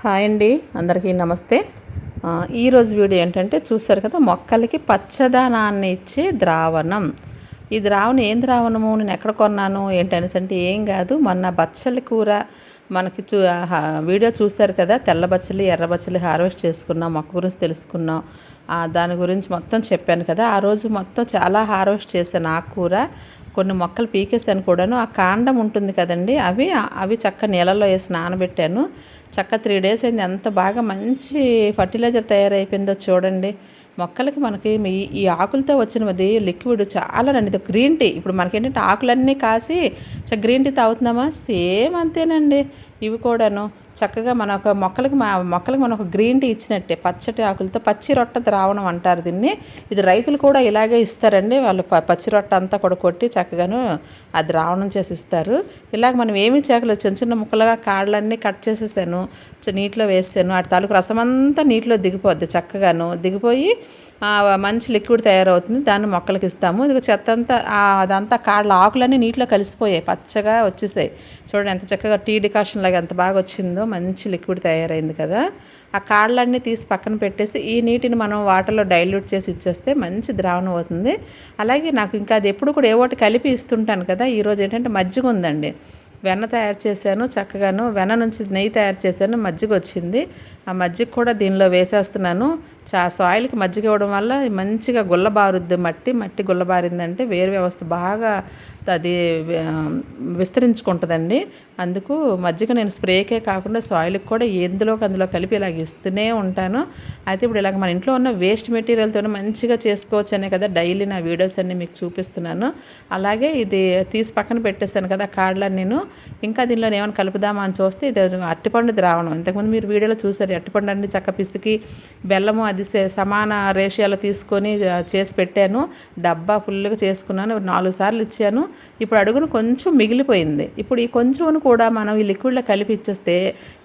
Hi అండి అందరికీ నమస్తే. ఈరోజు వీడియో ఏంటంటే చూసారు కదా మొక్కలకి పచ్చదనాన్ని ఇచ్చే ద్రావణం. ఈ ద్రావణం ఏం ద్రావణము? నేను ఎక్కడ కొన్నాను? ఏంటనేసి అంటే ఏం కాదు. మొన్న బచ్చల కూర మనకి చూ హా, వీడియో చూశారు కదా తెల్ల బచ్చలి ఎర్ర బచ్చలి హార్వెస్ట్ చేసుకున్నాం మొక్క గురించి తెలుసుకున్నాం. దాని గురించి మొత్తం చెప్పాను కదా ఆ రోజు మొత్తం చాలా హార్వెస్ట్ చేశాను ఆకుకూర కొన్ని మొక్కలు పీకేసాను కూడాను. ఆ కాండం ఉంటుంది కదండి అవి అవి చక్క నీళ్ళలో వేసి నానబెట్టాను. చక్క త్రీ డేస్ అయింది. ఎంత బాగా మంచి ఫర్టిలైజర్ తయారైపోయిందో చూడండి. మొక్కలకి మనకి ఈ- ఈ ఆకులతో వచ్చినది లిక్విడ్ చాలా నండి ఇది గ్రీన్ టీ ఇప్పుడు మనకేంటంటే ఆకులన్నీ కాసి చ గ్రీన్ టీ తాగుతున్నామా? సేమ్ అంతేనండి. ఇవి కూడాను. చక్కగా మన ఒక మొక్కలకి మా మొక్కలకి మనం ఒక గ్రీన్ టీ ఇచ్చినట్టే పచ్చటి ఆకులతో పచ్చి రొట్ట ద్రావణం అంటారు దీన్ని. ఇది రైతులు కూడా ఇలాగే ఇస్తారండి. వాళ్ళు పచ్చి రొట్ట అంతా కూడా కొట్టి చక్కగాను ఆ ద్రావణం చేసి ఇస్తారు. ఇలాగ మనం ఏమీ చేకలు చిన్న చిన్న ముక్కలుగా కాళ్ళన్నీ కట్ చేసేసాను నీటిలో వేసాను. వాటి తాలూకు రసం అంతా నీటిలో దిగిపోద్ది చక్కగాను. దిగిపోయి మంచి లిక్విడ్ తయారవుతుంది. దాన్ని మొక్కలకి ఇస్తాము. ఇది చెత్త అంతా అదంతా కాళ్ళ ఆకులన్నీ నీటిలో కలిసిపోయాయి. పచ్చగా వచ్చేసాయి. చూడండి ఎంత చక్కగా టీ డికాషన్ లాగా ఎంత బాగా వచ్చిందో. మంచి లిక్విడ్ తయారైంది కదా. ఆ కాళ్ళన్నీ తీసి పక్కన పెట్టేసి ఈ నీటిని మనం వాటర్లో డైల్యూట్ చేసి ఇచ్చేస్తే మంచి ద్రావణం అవుతుంది. అలాగే నాకు ఇంకా అది ఎప్పుడు కూడా ఏ ఒకటి కలిపి ఇస్తుంటాను కదా. ఈరోజు ఏంటంటే మజ్జిగ ఉందండి. వెన్న తయారు చేశాను చక్కగాను. వెన్న నుంచి నెయ్యి తయారు చేశాను. మజ్జిగ వచ్చింది. ఆ మజ్జిగ కూడా దీనిలో వేసేస్తున్నాను. చా సాయిల్కి మజ్జిగ ఇవ్వడం వల్ల మంచిగా గుల్లబారుద్ది మట్టి మట్టి గుల్లబారిందంటే వేరు వ్యవస్థ బాగా అది విస్తరించుకుంటుందండి. అందుకు మజ్జిగ నేను స్ప్రేకే కాకుండా సాయిల్కి కూడా ఎందులోకి అందులో కలిపి ఇలాగ ఇస్తూనే ఉంటాను. అయితే ఇప్పుడు ఇలాగ మన ఇంట్లో ఉన్న వేస్ట్ మెటీరియల్తో మంచిగా చేసుకోవచ్చు అనే కదా డైలీ నా వీడియోస్ అన్ని మీకు చూపిస్తున్నాను. అలాగే ఇది తీసి పక్కన పెట్టేశాను కదా కాడలని నేను. ఇంకా దీనిలో ఏమైనా కలుపుదామా అని చూస్తే ఇది అరటిపండు ద్రావణం. ఇంతకుముందు మీరు వీడియోలో చూసారు అరటిపండు అన్ని చక్క పిసికి బెల్లము అది సమాన రేషియాలో తీసుకొని చేసి పెట్టాను. డబ్బా ఫుల్గా చేసుకున్నాను. నాలుగు సార్లు ఇచ్చాను. ఇప్పుడు అడుగును కొంచెం మిగిలిపోయింది. ఇప్పుడు ఈ కొంచెం కూడా మనం ఈ లిక్విడ్లో కలిపి ఇచ్చేస్తే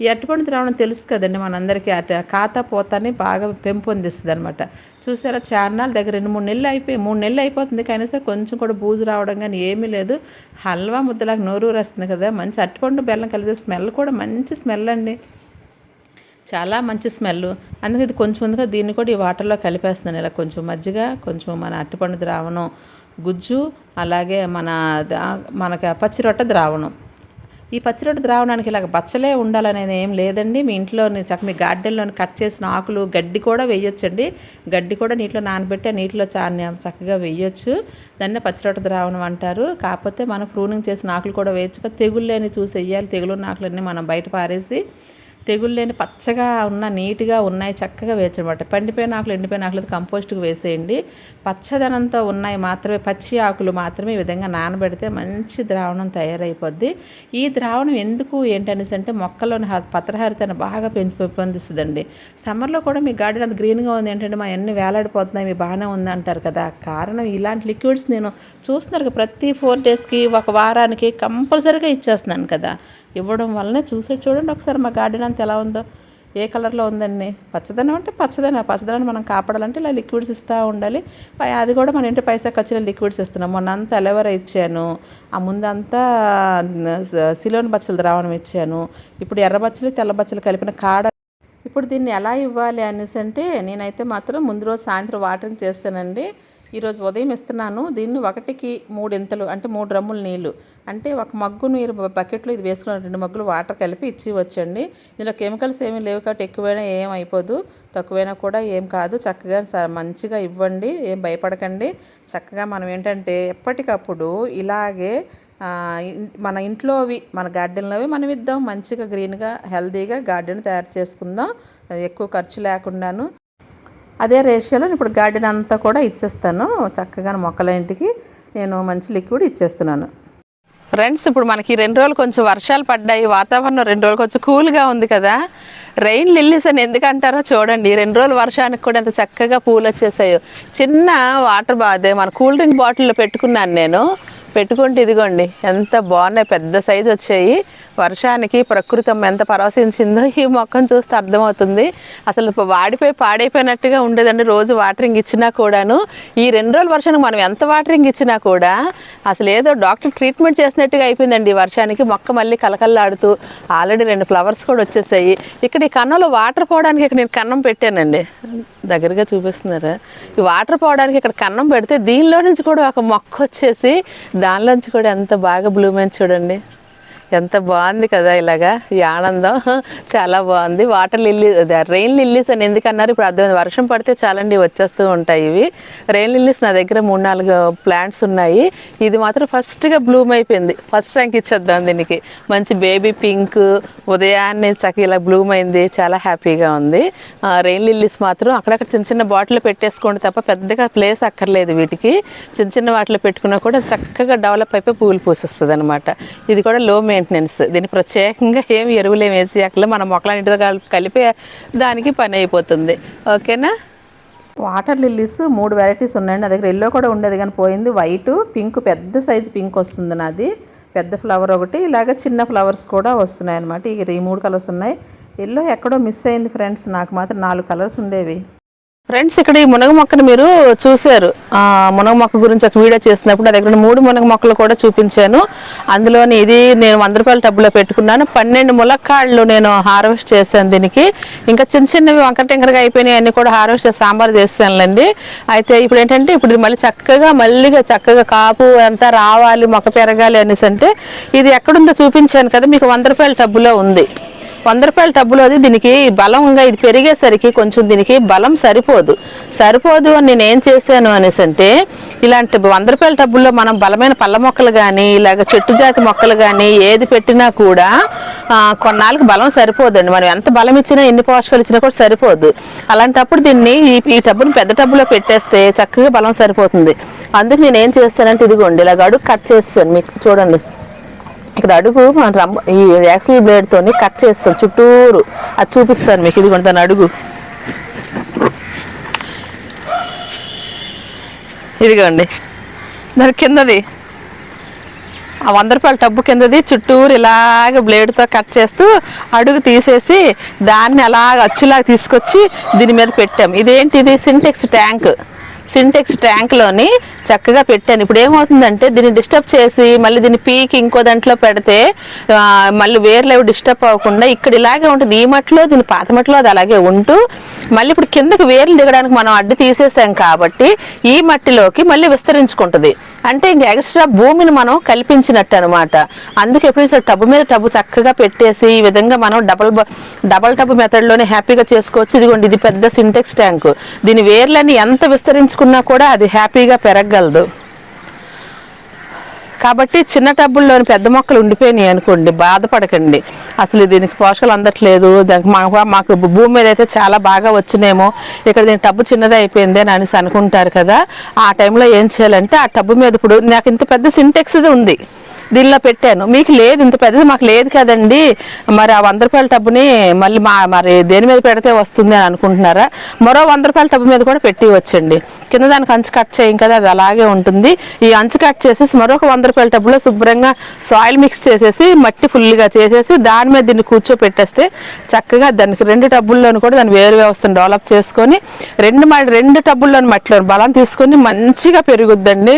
ఈ అట్టుపండు ద్రావణం తెలుసు కదండి మనందరికీ. అట ఖాతా పోతాని బాగా పెంపొందిస్తుంది అనమాట చూసారా? చార్నాల దగ్గర రెండు మూడు నెలలు అయిపోయి మూడు నెలలు అయిపోతుంది. కానీ సరే కొంచెం కూడా బూజు రావడం కానీ ఏమీ లేదు. హల్వా ముద్దలాగా నోరు వస్తుంది కదా. మంచి అట్టుపండు బెల్లం కలిపి స్మెల్ కూడా మంచి స్మెల్ అండి. చాలా మంచి స్మెల్. అందుకే ఇది కొంచెం ముందుగా దీన్ని కూడా ఈ వాటర్లో కలిపేస్తున్నాను ఇలా కొంచెం మజ్జిగ కొంచెం మన అట్టిపండు ద్రావణం గుజ్జు అలాగే మన మనకి పచ్చిరొట్ట ద్రావణం. ఈ పచ్చిరొట్ట ద్రావణానికి ఇలాగ బచ్చలే ఉండాలనేది ఏం లేదండి. మీ ఇంట్లో చక్క మీ గార్డెన్లో కట్ చేసిన ఆకులు గడ్డి కూడా వేయొచ్చండి. గడ్డి కూడా నీటిలో నానబెట్టి ఆ నీటిలో చా చక్కగా వేయొచ్చు. దాన్ని పచ్చిరొట్ట ద్రావణం అంటారు. కాకపోతే మనం ప్రూనింగ్ చేసిన ఆకులు కూడా వేయచ్చు. తెగుళ్ళు అని చూసి వేయాలి. తెగులున్న ఆకులన్నీ మనం బయట పారేసి తెగులు లేని పచ్చగా ఉన్న నీట్గా ఉన్నాయి చక్కగా వేయచ్చనమాట పండిపోయిన ఆకులు ఎండిపోయిన ఆకులు కంపోస్ట్కి వేసేయండి. పచ్చదనంతో ఉన్నాయి మాత్రమే పచ్చి ఆకులు మాత్రమే ఈ విధంగా నానబెడితే మంచి ద్రావణం తయారైపోద్ది. ఈ ద్రావణం ఎందుకు ఏంటనేసి అంటే మొక్కలోని హ- బాగా పెంచి పెంపొందిస్తుందండి. సమ్మర్లో కూడా మీ గార్డెన్ అంత గ్రీన్గా ఉంది ఏంటంటే మా అన్ని వేలాడిపోతున్నాయి మీ బాగానే ఉంది అంటారు కదా. కారణం ఇలాంటి లిక్విడ్స్ నేను చూస్తున్నారు కదా, ప్రతి ఫోర్ డేస్కి ఒక వారానికి కంపల్సరీగా ఇచ్చేస్తున్నాను కదా. ఇవ్వడం వల్లనే చూసి చూడండి ఒకసారి మా గార్డెన్ అంతా ఎలా ఉందో ఏ కలర్లో ఉందండి? పచ్చదనం అంటే పచ్చదనం. పచ్చదనాన్ని మనం కాపాడాలంటే ఇలా లిక్విడ్స్ ఇస్తూ ఉండాలి. అది కూడా మన ఇంటి పైసా ఖర్చులో లిక్విడ్స్ ఇస్తున్నాం. మొన్న అంతా ఎలవర ఇచ్చాను. ఆ ముందంతా సిలోన్ బచ్చలు ద్రావణం ఇచ్చాను. ఇప్పుడు ఎర్ర బచ్చలు తెల్ల బచ్చలు కలిపిన కాడ ఇప్పుడు దీన్ని ఎలా ఇవ్వాలి అనేసి అంటే నేనైతే మాత్రం ముందు రోజు సాయంత్రం వాటరింగ్ చేస్తానండి. ఈరోజు ఉదయం ఇస్తున్నాను. దీన్ని ఒకటికి మూడు ఇంతలు అంటే మూడు రమ్ములు నీళ్ళు అంటే ఒక మగ్గు మీరు బకెట్లో ఇది వేసుకున్న రెండు మగ్గులు వాటర్ కలిపి ఇచ్చి వచ్చండి. ఇందులో కెమికల్స్ ఏమీ లేవు కాబట్టి ఎక్కువైనా ఏం అయిపోదు. తక్కువైనా కూడా ఏం కాదు. చక్కగా మంచిగా ఇవ్వండి. ఏం భయపడకండి. చక్కగా మనం ఏంటంటే ఎప్పటికప్పుడు ఇలాగే మన ఇంట్లోవి మన గార్డెన్లోవి మనం ఇద్దాం. మంచిగా గ్రీన్గా హెల్తీగా గార్డెన్ తయారు చేసుకుందాం. అది ఎక్కువ ఖర్చు లేకుండాను. అదే రేషియోలో ఇప్పుడు గార్డెన్ అంతా కూడా ఇచ్చేస్తాను. చక్కగా మొక్కల ఇంటికి నేను మంచి లిక్విడ్ ఇచ్చేస్తున్నాను. ఫ్రెండ్స్ ఇప్పుడు మనకి రెండు రోజులు కొంచెం వర్షాలు పడ్డాయి వాతావరణం రెండు రోజులు కొంచెం కూల్గా ఉంది కదా. రెయిన్ లిల్లీస్ అని ఎందుకంటారో చూడండి. రెండు రోజులు వర్షానికి కూడా ఎంత చక్కగా పూలు వచ్చేసాయో. చిన్న వాటర్ బాదే మన కూల్ డ్రింక్ బాటిల్లో పెట్టుకున్నాను నేను. పెట్టుకుంటే ఇదిగోండి ఎంత బాగున్నాయి పెద్ద సైజు వచ్చాయి. వర్షానికి ప్రకృతి ఎంత పరవశించిందో ఈ మొక్కను చూస్తే అర్థమవుతుంది. అసలు వాడిపోయి పాడైపోయినట్టుగా ఉండేదండి రోజు వాటరింగ్ ఇచ్చినా కూడాను. ఈ రెండు రోజుల వర్షానికి మనం ఎంత వాటరింగ్ ఇచ్చినా కూడా అసలు ఏదో డాక్టర్ ట్రీట్మెంట్ చేసినట్టుగా అయిపోయిందండి ఈ వర్షానికి. మొక్క మళ్ళీ కలకల్లాడుతూ ఆల్రెడీ రెండు ఫ్లవర్స్ కూడా వచ్చేసాయి. ఇక్కడ ఈ కన్నంలో వాటర్ పోవడానికి ఇక్కడ నేను కన్నం పెట్టానండి. దగ్గరగా చూపిస్తున్నారా? ఈ వాటర్ పోవడానికి ఇక్కడ కన్నం పెడితే దీనిలో నుంచి కూడా ఒక మొక్క వచ్చేసి దానిలోంచి కూడా ఎంత బాగా బ్లూమ్ చూడండి. ఎంత బాగుంది కదా ఇలాగా ఈ ఆనందం. చాలా బాగుంది. వాటర్ లిల్లీ రెయిన్ లిల్లీస్ అని ఎందుకన్నారు? ఇప్పుడు అర్థమైంది. వర్షం పడితే చాలండి వచ్చేస్తూ ఉంటాయి ఇవి. రెయిన్ లిల్లీస్ నా దగ్గర మూడు నాలుగు ప్లాంట్స్ ఉన్నాయి. ఇది మాత్రం ఫస్ట్గా బ్లూమ్ అయిపోయింది. ఫస్ట్ ర్యాంక్ ఇచ్చేద్దాం దీనికి. మంచి బేబీ పింక్ ఉదయాన్నే చక్క ఇలా బ్లూమ్ అయింది. చాలా హ్యాపీగా ఉంది. రెయిన్ లిల్లీస్ మాత్రం అక్కడక్కడ చిన్న చిన్న బాటిల్ పెట్టేసుకోండి తప్ప పెద్దగా ప్లేస్ అక్కర్లేదు వీటికి. చిన్న చిన్న వాటిలో పెట్టుకున్నా కూడా చక్కగా డెవలప్ అయిపోయి పూలు పూసేస్తుంది అనమాట ఇది కూడా లో మెయింటెనెన్స్. దీన్ని ప్రత్యేకంగా ఏమి ఎరువులు వేసి అక్కడ మన మొక్కలన్నిటితో కల్- కలిపి దానికి పని అయిపోతుంది. ఓకేనా? వాటర్ లిల్లీస్ మూడు వెరైటీస్ ఉన్నాయండి. నా దగ్గర ఎల్లో కూడా ఉండేది కానీ పోయింది. వైట్ పింక్ పెద్ద సైజు పింక్ వస్తుంది నాది. పెద్ద ఫ్లవర్ ఒకటి ఇలాగ చిన్న ఫ్లవర్స్ కూడా వస్తున్నాయి అనమాట ఈ మూడు కలర్స్ ఉన్నాయి. ఎల్లో ఎక్కడో మిస్ అయింది ఫ్రెండ్స్ నాకు మాత్రం నాలుగు కలర్స్ ఉండేవి. ఫ్రెండ్స్ ఇక్కడ ఈ మునగ మొక్కను మీరు చూశారు. ఆ, మునగ మొక్క గురించి ఒక వీడియో చేసినప్పుడు నా దగ్గర మూడు మునగ మొక్కలు కూడా చూపించాను. అందులోని ఇది నేను వంద రూపాయల టబ్బులో పెట్టుకున్నాను. పన్నెండు ములక్కాళ్ళు నేను హార్వెస్ట్ చేశాను దీనికి. ఇంకా చిన్న చిన్నవి వంకర టెంకరగా అయిపోయినాయి. అన్ని కూడా హార్వెస్ట్ చేసి సాంబార్ చేశానులేండి అయితే ఇప్పుడు ఏంటంటే ఇప్పుడు ఇది మళ్ళీ చక్కగా మళ్ళీగా చక్కగా కాపు అంతా రావాలి మొక్క పెరగాలి అనేసి అంటే ఇది ఎక్కడుందో చూపించాను కదా మీకు వంద రూపాయల టబ్బులో ఉంది. వంద రూపాయల టబ్బులో అది దీనికి బలంగా ఇది పెరిగేసరికి కొంచెం దీనికి బలం సరిపోదు. సరిపోదు అని నేను ఏం చేశాను అనేసి అంటే ఇలాంటి వంద రూపాయల టబ్బుల్లో మనం బలమైన పళ్ళ మొక్కలు కానీ ఇలాగ చెట్టు జాతి మొక్కలు కానీ ఏది పెట్టినా కూడా కొన్నాళ్ళకి బలం సరిపోదండి. మనం ఎంత బలం ఇచ్చినా ఎన్ని పోషకాలు ఇచ్చినా కూడా సరిపోదు. అలాంటప్పుడు దీన్ని ఈ ఈ పెద్ద టబ్బులో పెట్టేస్తే చక్కగా బలం సరిపోతుంది. అందుకు నేను ఏం చేస్తానంటే ఇదిగోండి ఇలాగ అడుగు కట్ చేస్తాను మీకు చూడండి. ఇక్కడ అడుగు మన రంబ ఈ యాక్సిల్ బ్లేడ్తో కట్ చేస్తాను చుట్టూరు. అది చూపిస్తాను మీకు ఇది కొంత అడుగు. ఇదిగోండి. దాని కిందది. ఆ వంద రూపాయల టబ్బు కిందది చుట్టూరు ఇలాగ బ్లేడ్తో కట్ చేస్తూ అడుగు తీసేసి దాన్ని అలాగ అచ్చులాగా తీసుకొచ్చి దీని మీద పెట్టాం. ఇదేంటి ఇది? సింటెక్స్ ట్యాంక్. సింటెక్స్ ట్యాంక్లోని చక్కగా పెట్టాను. ఇప్పుడు ఏమవుతుందంటే దీన్ని డిస్టర్బ్ చేసి మళ్ళీ దీన్ని పీకి ఇంకో దాంట్లో పెడితే మళ్ళీ వేర్లు డిస్టర్బ్ అవ్వకుండా ఇక్కడ ఇలాగే ఉంటుంది. ఈ మట్లో దీని పాత మట్లో అది అలాగే ఉంటూ మళ్ళీ ఇప్పుడు కిందకి వేర్లు దిగడానికి మనం అడ్డు తీసేసాం కాబట్టి ఈ మట్టిలోకి మళ్ళీ విస్తరించుకుంటుంది. అంటే ఇంక ఎక్స్ట్రా భూమిని మనం కల్పించినట్టు అనమాట అందుకే ఎప్పుడైనా సరే మీద టబ్బు చక్కగా పెట్టేసి ఈ విధంగా మనం డబల్ డబల్ టబ్బు మెథడ్లోనే హ్యాపీగా చేసుకోవచ్చు. ఇదిగోండి ఇది పెద్ద సింటెక్స్ ట్యాంక్. దీని వేర్లని ఎంత తీసుకున్నా కూడా అది హ్యాపీగా పెరగగలదు. కాబట్టి చిన్న టబ్బుల్లోని పెద్ద మొక్కలు ఉండిపోయినాయి అనుకోండి బాధపడకండి. అసలు దీనికి పోషకాలు అందట్లేదు దానికి మాకు మాకు భూమి మీద అయితే చాలా బాగా వచ్చినేమో ఇక్కడ దీని టబ్బు చిన్నది అయిపోయింది అని అనేసి అనుకుంటారు కదా ఆ టైంలో ఏం చేయాలంటే ఆ టబ్బు మీద ఇప్పుడు నాకు ఇంత పెద్ద సింటెక్స్ది ఉంది దీనిలో పెట్టాను. మీకు లేదు ఇంత పెద్దది మాకు లేదు కదండి మరి ఆ వంద రూపాయల టబ్బుని మళ్ళీ మా మరి దేని మీద పెడితే వస్తుంది అని అనుకుంటున్నారా? మరో వంద రూపాయల టబ్బు మీద కూడా పెట్టి వచ్చండి కింద దానికి అంచు కట్ చేయం కదా అది అలాగే ఉంటుంది. ఈ అంచు కట్ చేసేసి మరొక వంద రూపాయల టబ్బులో శుభ్రంగా సాయిల్ మిక్స్ చేసేసి మట్టి ఫుల్గా చేసేసి దాని మీద దీన్ని కూర్చోపెట్టేస్తే చక్కగా దానికి రెండు టబ్బుల్లోనూ కూడా దాని వేరు వ్యవస్థను డెవలప్ చేసుకొని రెండు మ- రెండు టబ్బుల్లోని మట్టిలో బలం తీసుకొని మంచిగా పెరుగుద్దండి.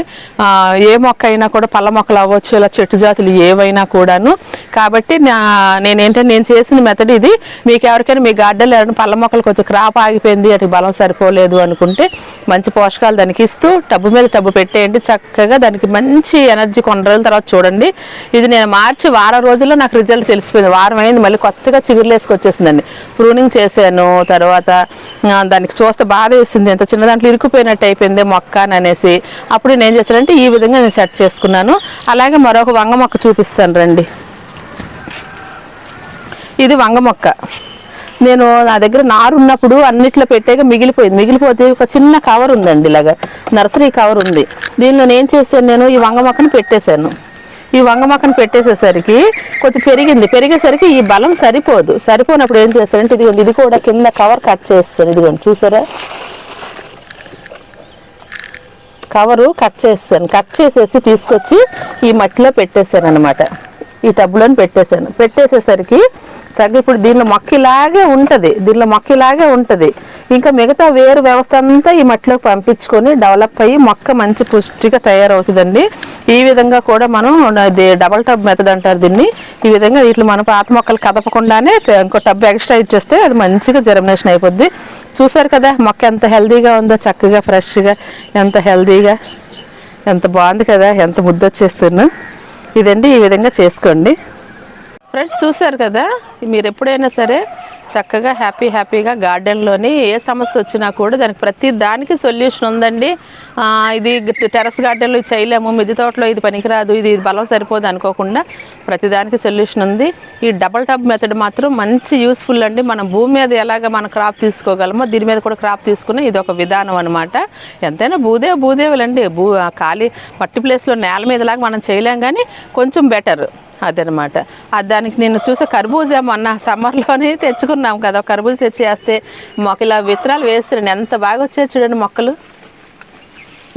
ఏ మొక్క అయినా కూడా పళ్ళ మొక్కలు అవ్వచ్చు ఇలా చెట్టు జాతులు ఏవైనా కూడాను. కాబట్టి నా నేనేంటంటే నేను చేసిన మెథడ్ ఇది. మీకు ఎవరికైనా మీ గార్డెన్లో ఎవరైనా పళ్ళ మొక్కలు కొంచెం క్రాప్ ఆగిపోయింది అటు బలం సరిపోలేదు అనుకుంటే మంచి పోషకాలు దానికి ఇస్తూ టబ్బు మీద టబ్బు పెట్టేయండి. చక్కగా దానికి మంచి ఎనర్జీ కొన్ని రోజుల తర్వాత చూడండి. ఇది నేను మార్చి వారం రోజుల్లో నాకు రిజల్ట్ తెలిసిపోయింది. వారం అయింది. మళ్ళీ కొత్తగా చిగురులు వేసుకొచ్చేసిందండి. ప్రూనింగ్ చేశాను. తర్వాత దానికి చూస్తే బాధ వేసింది. ఎంత చిన్న దాంట్లో ఇరుకుపోయినట్టు అయిపోయింది మొక్క అని అనేసి. అప్పుడు నేను ఏం చేస్తానంటే ఈ విధంగా నేను సెట్ చేసుకున్నాను. అలాగే మరొక వంగ మొక్క చూపిస్తాను రండి. ఇది వంగ మొక్క. నేను నా దగ్గర నారు ఉన్నప్పుడు అన్నిట్లో పెట్టాక మిగిలిపోయింది. మిగిలిపోతే ఒక చిన్న కవర్ ఉందండి ఇలాగా. నర్సరీ కవర్ ఉంది. దీనిలో నేను ఏం చేశాను నేను ఈ వంగ మొక్కను పెట్టేశాను. ఈ వంగ మొక్కను పెట్టేసేసరికి కొంచెం పెరిగింది. పెరిగేసరికి ఈ బలం సరిపోదు. సరిపోనప్పుడు ఏం చేస్తానంటే ఇదిగోండి ఇది కూడా కింద కవర్ కట్ చేస్తాను. ఇదిగోండి చూసారా? కవరు కట్ చేస్తాను. కట్ చేసేసి తీసుకొచ్చి ఈ మట్టిలో పెట్టేశాను అనమాట ఈ టబ్బులను పెట్టేశాను. పెట్టేసేసరికి చక్కగా ఇప్పుడు దీనిలో మొక్కిలాగే ఉంటుంది. దీనిలో మొక్కలాగే ఉంటుంది. ఇంకా మిగతా వేరు వ్యవస్థ అంతా ఈ మట్టిలోకి పంపించుకొని డెవలప్ అయ్యి మొక్క మంచి పుష్టిగా తయారవుతుందండి. ఈ విధంగా కూడా మనం ఇది డబల్ టబ్ మెథడ్ అంటారు దీన్ని. ఈ విధంగా వీటిలో మనం పాత మొక్కలు కదపకుండానే ఇంకో టబ్ ఎక్స్ట్రా ఇచ్చేస్తే అది మంచిగా జర్మినేషన్ అయిపోద్ది. చూసారు కదా మొక్క ఎంత హెల్దీగా ఉందో చక్కగా ఫ్రెష్గా ఎంత హెల్దీగా ఎంత బాగుంది కదా ఎంత ముద్దొచ్చేస్తున్నా ఇదండి ఈ విధంగా చేసుకోండి. ఫ్రెండ్స్ చూశారు కదా? మీరు ఎప్పుడైనా సరే చక్కగా హ్యాపీ హ్యాపీగా గార్డెన్లోని ఏ సమస్య వచ్చినా కూడా దానికి ప్రతి దానికి సొల్యూషన్ ఉందండి. ఇది టెరస్ గార్డెన్లో చేయలేము మిద్ది తోటలో ఇది పనికిరాదు ఇది బలం సరిపోదు అనుకోకుండా ప్రతిదానికి సొల్యూషన్ ఉంది. ఈ డబల్ టబ్ మెథడ్ మాత్రం మంచి యూస్ఫుల్ అండి. మన భూమి మీద ఎలాగ మనం క్రాప్ తీసుకోగలమో దీని మీద కూడా క్రాప్ తీసుకుని ఇది ఒక విధానం అనమాట ఎంతైనా భూదేవ భూదేవులండి. భూ ఖాళీ మట్టి ప్లేస్లో నేల మీదలాగా మనం చేయలేం కానీ కొంచెం బెటర్. అదనమాట. దానికి నేను చూసే కర్బూజా మొన్న సమ్మర్లోనే తెచ్చుకున్నాం కదా. కర్బూజ తెచ్చి వేస్తే మొక్క ఇలా విత్తనాలు వేస్తున్నాను ఎంత బాగా వచ్చాయి చూడండి మొక్కలు.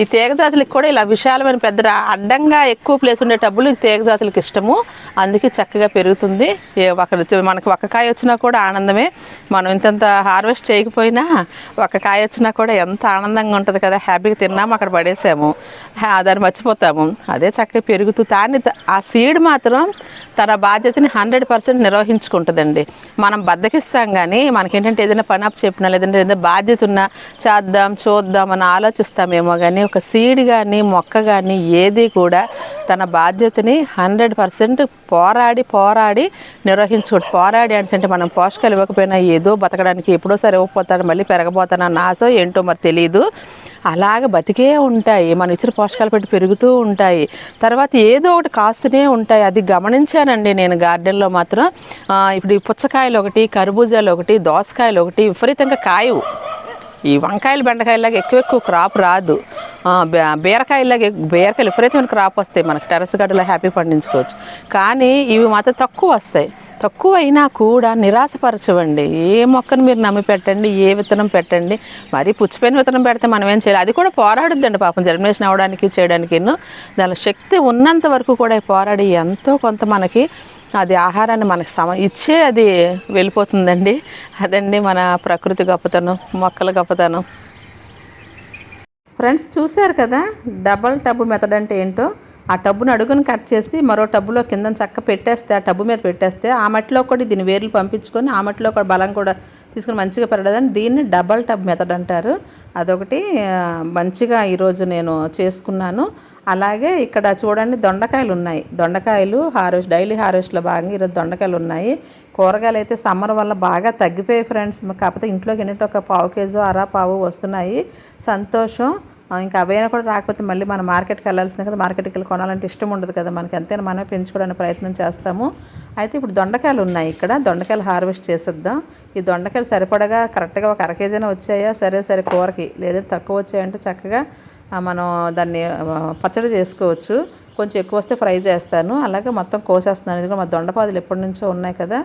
ఈ తీగజాతులకు కూడా ఇలా విశాలమైన పెద్ద అడ్డంగా ఎక్కువ ప్లేస్ ఉండే టబ్బులు ఈ తీగ ఇష్టము. అందుకే చక్కగా పెరుగుతుంది. ఏ ఒక మనకి ఒక కాయ వచ్చినా కూడా ఆనందమే. మనం ఇంతంత హార్వెస్ట్ చేయకపోయినా ఒక కాయ వచ్చినా కూడా ఎంత ఆనందంగా ఉంటుంది కదా. హ్యాపీగా తిన్నాము అక్కడ పడేసాము. దాన్ని మర్చిపోతాము. అదే చక్కగా పెరుగుతూ దాన్ని త- ఆ సీడ్ మాత్రం తన బాధ్యతని హండ్రెడ్ పర్సెంట్ నిర్వహించుకుంటుందండి. మనం బద్దకిస్తాం కానీ మనకేంటంటే ఏదైనా పని అప్ చెప్పినా లేదంటే ఏదైనా బాధ్యత ఉన్నా చేద్దాం చూద్దాం అని ఆలోచిస్తామేమో కానీ ఒక సీడ్ కానీ మొక్క కానీ ఏది కూడా తన బాధ్యతని హండ్రెడ్ పర్సెంట్ పోరాడి పోరాడి నిర్వహించుకోడు. పోరాడి అంటే మనం పోషకాలు ఇవ్వకపోయినా ఏదో బతకడానికి ఎప్పుడో సరే ఇవ్వకపోతాడు మళ్ళీ పెరగబోతానన్న ఆశ ఏంటో మరి తెలియదు అలాగ బతికే ఉంటాయి. మనం ఇచ్చిన పోషకాలు పెట్టి పెరుగుతూ ఉంటాయి. తర్వాత ఏదో ఒకటి కాస్తూనే ఉంటాయి. అది గమనించానండి నేను గార్డెన్లో మాత్రం. ఇప్పుడు ఈ పుచ్చకాయలు ఒకటి కర్బూజాలు ఒకటి దోసకాయలు ఒకటి విపరీతంగా కాయవు. ఈ వంకాయలు బెండకాయలాగా ఎక్కువ ఎక్కువ క్రాప్ రాదు. ఆ, బీరకాయలాగా ఎక్- బీరకాయలు విపరీతమైన క్రాప్ వస్తాయి మనకి. టెరస్ గడ్డలో హ్యాపీ పండించుకోవచ్చు. కానీ ఇవి మాత్రం తక్కువ వస్తాయి. తక్కువ అయినా కూడా నిరాశపరచవండి. ఏ మొక్కను మీరు నమ్మి పెట్టండి ఏ విత్తనం పెట్టండి మరి పుచ్చిపోయిన విత్తనం పెడితే మనం ఏం చేయాలి? అది కూడా పోరాడుద్దండి పాపం. జర్మినేషన్ అవ్వడానికి చేయడానికి ఎన్నో దాని శక్తి ఉన్నంత వరకు కూడా పోరాడి ఎంతో కొంత మనకి అది ఆహారాన్ని మనకు సమ ఇచ్చే అది వెళ్ళిపోతుందండి. అదండి మన ప్రకృతి గొప్పతనం మొక్కల గొప్పతనం. ఫ్రెండ్స్ చూశారు కదా? డబల్ టబ్ మెథడ్ అంటే ఏంటో? ఆ టబ్బును అడుగును కట్ చేసి మరో టబ్బులో కింద చక్క పెట్టేస్తే ఆ టబ్బు మీద పెట్టేస్తే ఆ మట్టిలో కూడా దీని వేర్లు పంపించుకొని ఆ మట్టిలో కూడా బలం కూడా తీసుకుని మంచిగా పెరగదని దీన్ని డబల్ టబ్ మెథడ్ అంటారు. అదొకటి మంచిగా ఈరోజు నేను చేసుకున్నాను. అలాగే ఇక్కడ చూడండి దొండకాయలు ఉన్నాయి. దొండకాయలు హార్వెస్ట్ డైలీ హార్వెస్ట్లో భాగంగా ఈరోజు దొండకాయలు ఉన్నాయి. కూరగాయలు అయితే సమ్మర్ వల్ల బాగా తగ్గిపోయాయి ఫ్రెండ్స్. కాకపోతే ఇంట్లోకి ఎన్నిటి ఒక పావు కేజీ అరా పావు వస్తున్నాయి. సంతోషం. ఇంకా అవైనా కూడా రాకపోతే మళ్ళీ మనం మార్కెట్కి వెళ్ళాల్సిందే కదా. మార్కెట్కి వెళ్ళి కొనాలంటే ఇష్టం ఉండదు కదా మనకి. ఎంతైనా మనమే పెంచుకోవడానికి ప్రయత్నం చేస్తాము. అయితే ఇప్పుడు దొండకాయలు ఉన్నాయి ఇక్కడ. దొండకాయలు హార్వెస్ట్ చేసేద్దాం. ఈ దొండకాయలు సరిపడగా కరెక్ట్గా ఒక అర కేజీనే వచ్చాయా? సరే సరే కూరకి. లేదంటే తక్కువ వచ్చాయంటే చక్కగా మనం దాన్ని పచ్చడి చేసుకోవచ్చు. కొంచెం ఎక్కువ వస్తే ఫ్రై చేస్తాను. అలాగే మొత్తం కోసేస్తున్నాను. ఎందుకంటే మా దొండపాదులు ఎప్పటి నుంచో ఉన్నాయి కదా.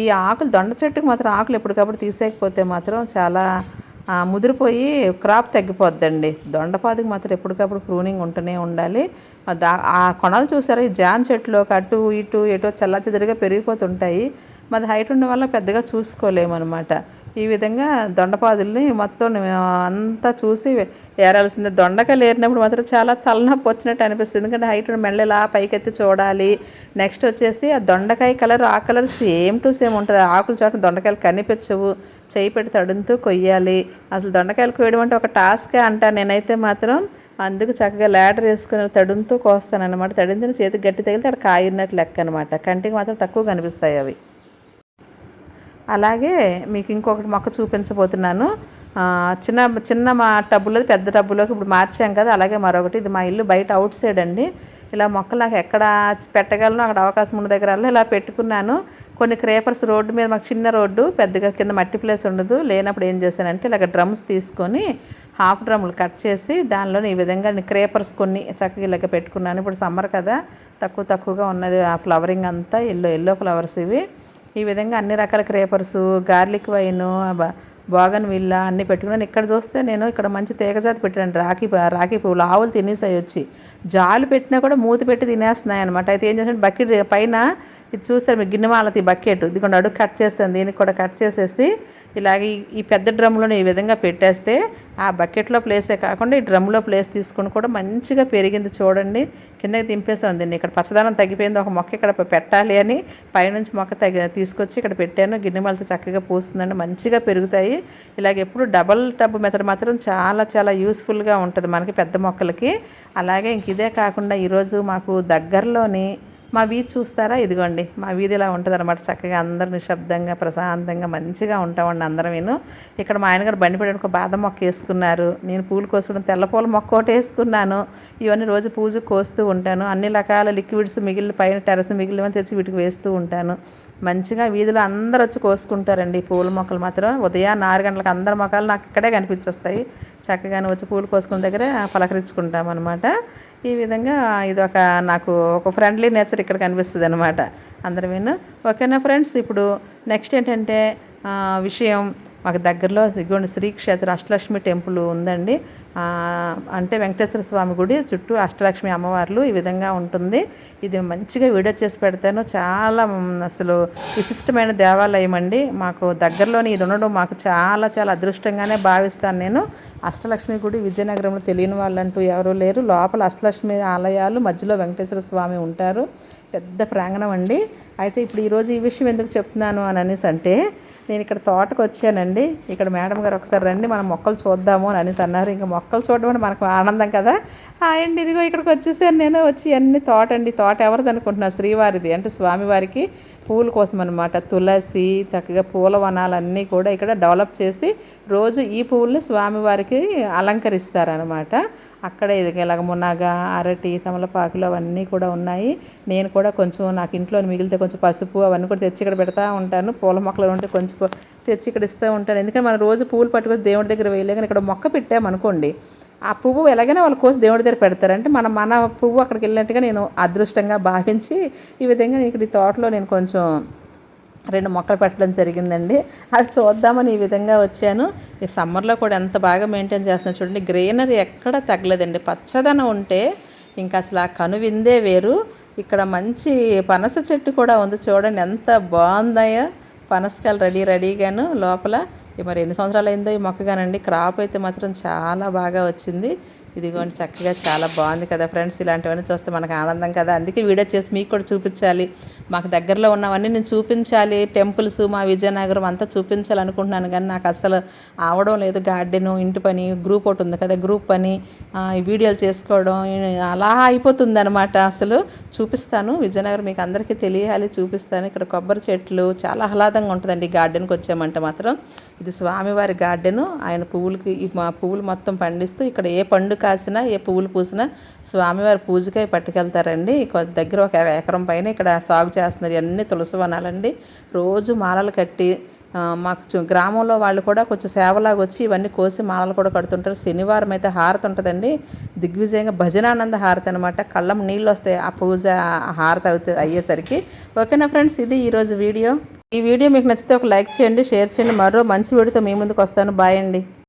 ఈ ఆకులు దొండ చెట్టుకి మాత్రం ఆకులు ఎప్పటికప్పుడు తీసేయకపోతే మాత్రం చాలా ముదిరిపోయి క్రాప్ తగ్గిపోద్దండి. దొండపాదికి మాత్రం ఎప్పటికప్పుడు ప్రూనింగ్ ఉంటూనే ఉండాలి. దా ఆ కొనలు చూసారా? ఈ జాన్ చెట్లు అటు ఇటు ఎటో చల్ల చెదిరిగా పెరిగిపోతుంటాయి. మాది హైట్ ఉండడం వల్ల పెద్దగా చూసుకోలేమన్నమాట. ఈ విధంగా దొండపాదుల్ని మొత్తం అంతా చూసి ఏరాల్సిందే. దొండకాయలు ఏరినప్పుడు మాత్రం చాలా తలనొప్పి వచ్చినట్టు అనిపిస్తుంది. ఎందుకంటే హైట్ మెళ్ళ ఇలా పైకెత్తి చూడాలి. నెక్స్ట్ వచ్చేసి ఆ దొండకాయ కలర్ ఆ కలర్ సేమ్ టు సేమ్ ఉంటుంది. ఆకులు చోట దొండకాయలు కనిపించవు. చేయి పెట్టి తడుంతూ కొయ్యాలి. అసలు దొండకాయలు కోయడం అంటే ఒక టాస్కే అంటాను నేనైతే మాత్రం. అందుకు చక్కగా లాడర్ వేసుకుని తడుంతూ కోస్తాను అనమాట తడించిన చేతికి గట్టి తగిలితే అక్కడ కాయ లెక్క అనమాట కంటికి మాత్రం తక్కువ కనిపిస్తాయి అవి. అలాగే మీకు ఇంకొకటి మొక్క చూపించబోతున్నాను. చిన్న చిన్న మా టబ్బులో పెద్ద టబ్బులోకి ఇప్పుడు మార్చాం కదా అలాగే మరొకటి. ఇది మా ఇల్లు బయట అవుట్ సైడ్ అండి. ఇలా మొక్కలు నాకు ఎక్కడ పెట్టగలను అక్కడ అవకాశం ఉన్న దగ్గర ఇలా పెట్టుకున్నాను. కొన్ని క్రేపర్స్ రోడ్డు మీద మాకు చిన్న రోడ్డు పెద్దగా కింద మట్టి ప్లేస్ ఉండదు. లేనప్పుడు ఏం చేశానంటే ఇలాగ డ్రమ్స్ తీసుకొని హాఫ్ డ్రమ్లు కట్ చేసి దానిలో ఈ విధంగా క్రేపర్స్ కొన్ని చక్కగా ఇలాగ పెట్టుకున్నాను. ఇప్పుడు సమ్మర్ కదా తక్కువ తక్కువగా ఉన్నది ఆ ఫ్లవరింగ్ అంతా ఎల్లో ఎల్లో ఫ్లవర్స్ ఇవి. ఈ విధంగా అన్ని రకాల creepers garlic vine bougainvillea అన్నీ పెట్టుకున్నాను. ఇక్కడ చూస్తే నేను ఇక్కడ మంచి తీగజాతి పెట్టాను. రాఖీ రాఖీ పువ్వులు ఆవులు తినేసాయి వచ్చి. జాలు పెట్టినా కూడా మూతి పెట్టి తినేస్తున్నాయి అనమాట అయితే ఏం చేసాను బకెట్ పైన ఇది చూస్తారు మీకు గిన్నె మాలతి బకెట్. ఇదిగోండి అడుగు కట్ చేస్తాను. దీనికి కూడా కట్ చేసేసి ఇలాగే ఈ- పెద్ద డ్రమ్లో ఈ విధంగా పెట్టేస్తే ఆ బకెట్లో ప్లేసే కాకుండా ఈ డ్రమ్లో ప్లేస్ తీసుకొని కూడా మంచిగా పెరిగింది చూడండి. కిందకి దింపేసాం దీన్ని ఇక్కడ పచ్చదనం తగ్గిపోయింది. ఒక మొక్క ఇక్కడ పెట్టాలి అని పైనుంచి మొక్క తగ్గి తీసుకొచ్చి ఇక్కడ పెట్టాను. గిన్నెమలతో చక్కగా పూస్తుందండి. మంచిగా పెరుగుతాయి. ఇలాగ ఎప్పుడు డబల్ టబ్ మెథడ్ మాత్రం చాలా చాలా యూస్ఫుల్గా ఉంటుంది మనకి పెద్ద మొక్కలకి. అలాగే ఇంక ఇదే కాకుండా ఈరోజు మాకు దగ్గరలోని మా వీధి చూస్తారా? ఇదిగోండి మా వీధి ఇలా ఉంటుంది అనమాట చక్కగా అందరూ నిశ్శబ్దంగా ప్రశాంతంగా మంచిగా ఉంటామండి అందరం నేను. ఇక్కడ మా ఆయనగారు బండి పెట్టడానికి ఒక బాదం మొక్క వేసుకున్నారు. నేను పూలు కోసుకోవడం తెల్ల పూల మొక్క ఒకటి వేసుకున్నాను. ఇవన్నీ రోజు పూజ కోస్తూ ఉంటాను. అన్ని రకాల లిక్విడ్స్ మిగిలిన పైన టెరస్ మిగిలినవని తెచ్చి వీటికి వేస్తూ ఉంటాను. మంచిగా వీధిలో అందరూ వచ్చి కోసుకుంటారండి పూల మొక్కలు మాత్రం. ఉదయం ఆరు గంటలకు అందరి మొక్కలు నాకు ఇక్కడే కనిపించేస్తాయి. చక్కగానే వచ్చి పూలు కోసుకున్న దగ్గరే పలకరించుకుంటాం అనమాట ఈ విధంగా ఇది ఒక నాకు ఒక ఫ్రెండ్లీ నేచర్ ఇక్కడ కనిపిస్తుంది అనమాట అందరం ఓకేనా ఫ్రెండ్స్? ఇప్పుడు నెక్స్ట్ ఏంటంటే విషయం మాకు దగ్గరలో ఇదిగోండి శ్రీక్షేత్ర అష్టలక్ష్మి టెంపుల్ ఉందండి. అంటే వెంకటేశ్వర స్వామి గుడి చుట్టూ అష్టలక్ష్మి అమ్మవార్లు ఈ విధంగా ఉంటుంది. ఇది మంచిగా వీడియో చేసి పెడతాను. చాలా అసలు విశిష్టమైన దేవాలయం అండి. మాకు దగ్గరలోని ఇది ఉండడం మాకు చాలా చాలా అదృష్టంగానే భావిస్తాను నేను. అష్టలక్ష్మి గుడి విజయనగరంలో తెలియని వాళ్ళంటూ ఎవరూ లేరు. లోపల అష్టలక్ష్మి ఆలయాలు మధ్యలో వెంకటేశ్వర స్వామి ఉంటారు. పెద్ద ప్రాంగణం అండి. అయితే ఇప్పుడు ఈరోజు ఈ విషయం ఎందుకు చెప్తున్నాను అని అనేసి అంటే నేను ఇక్కడ తోటకు వచ్చానండి. ఇక్కడ మేడం గారు ఒకసారి రండి మనం మొక్కలు చూద్దాము అని అనేసి అన్నారు. ఇంకా మొక్కలు చూడడం అంటే మనకు ఆనందం కదా. అండి ఇదిగో ఇక్కడికి వచ్చేసాను నేను. వచ్చి అన్ని తోట అండి. తోట ఎవరిది అనుకుంటున్నాను శ్రీవారిది. అంటే స్వామివారికి పూల కోసం అనమాట తులసి చక్కగా పూల వనాలన్నీ కూడా ఇక్కడ డెవలప్ చేసి రోజు ఈ పువ్వుల్ని స్వామివారికి అలంకరిస్తారనమాట అక్కడ ఇది ఇలాగ మునగ అరటి తమలపాకులు అవన్నీ కూడా ఉన్నాయి. నేను కూడా కొంచెం నాకు ఇంట్లో మిగిలితే కొంచెం పసుపు అవన్నీ కూడా తెచ్చి ఇక్కడ పెడతా ఉంటాను. పూల మొక్కలు ఉంటే కొంచెం తెచ్చుకో తెచ్చి ఇక్కడ ఇస్తూ ఉంటాను ఎందుకంటే మనం రోజు పూలు పట్టుకొని దేవుడి దగ్గర వేయలేక ఇక్కడ మొక్క పెట్టామనుకోండి ఆ పువ్వు ఎలాగైనా వాళ్ళు కోసి దేవుడి దగ్గర పెడతారంటే మన మన పువ్వు అక్కడికి వెళ్ళినట్టుగా నేను అదృష్టంగా భావించి ఈ విధంగా ఇక్కడ ఈ తోటలో నేను కొంచెం రెండు మొక్కలు పెట్టడం జరిగిందండి. అది చూద్దామని ఈ విధంగా వచ్చాను. ఈ సమ్మర్లో కూడా ఎంత బాగా మెయింటైన్ చేస్తున్నా చూడండి. గ్రీనరీ ఎక్కడ తగ్గలేదండి. పచ్చదనం ఉంటే ఇంకా అసలు ఆ కనువిందే వేరు. ఇక్కడ మంచి పనస చెట్టు కూడా ఉంది చూడండి. ఎంత బాగుందయ్యా. పనసకాయలు రెడీ రెడీగాను లోపల. మరి ఎన్ని సంవత్సరాలు అయిందో ఈ మొక్కగానండి. క్రాప్ అయితే మాత్రం చాలా బాగా వచ్చింది. ఇదిగోండి చక్కగా చాలా బాగుంది కదా ఫ్రెండ్స్. ఇలాంటివన్నీ చూస్తే మనకు ఆనందం కదా. అందుకే వీడియో చేసి మీకు కూడా చూపించాలి. మాకు దగ్గరలో ఉన్నవన్నీ నేను చూపించాలి. టెంపుల్స్ మా విజయనగరం అంతా చూపించాలనుకుంటున్నాను కానీ నాకు అసలు అవడం లేదు. గార్డెను ఇంటి పని గ్రూప్ ఒకటి ఉంది కదా గ్రూప్ పని వీడియోలు చేసుకోవడం అలా అయిపోతుంది అనమాట అసలు చూపిస్తాను. విజయనగరం మీకు అందరికీ తెలియాలి. చూపిస్తాను. ఇక్కడ కొబ్బరి చెట్లు చాలా ఆహ్లాదంగా ఉంటుందండి. ఈ గార్డెన్కి వచ్చామంటే మాత్రం ఇది స్వామివారి గార్డెను. ఆయన పువ్వులకి మా పువ్వులు మొత్తం పండిస్తూ ఇక్కడ ఏ పండు కాసినా ఏ పువ్వులు పూసినా స్వామివారి పూజకై పట్టుకెళ్తారండి. దగ్గర ఒక ఎకరం పైన ఇక్కడ సాగు చేస్తున్నారు. ఇవన్నీ తులసి వనాలండి. రోజు మాలలు కట్టి మాకు గ్రామంలో వాళ్ళు కూడా కొంచెం సేవలాగా వచ్చి ఇవన్నీ కోసి మాలలు కూడా కడుతుంటారు. శనివారం అయితే హారతి ఉంటుందండి. దిగ్విజయంగా భజనానంద హారతి అనమాట కళ్ళం నీళ్ళు వస్తాయి ఆ పూజ హారతి అవుతుంది అయ్యేసరికి. ఓకేనా ఫ్రెండ్స్ ఇది ఈరోజు వీడియో. ఈ వీడియో మీకు నచ్చితే ఒక లైక్ చేయండి షేర్ చేయండి. మరో మంచి వీడియోతో మీ ముందుకు వస్తాను. బాయ్ అండి.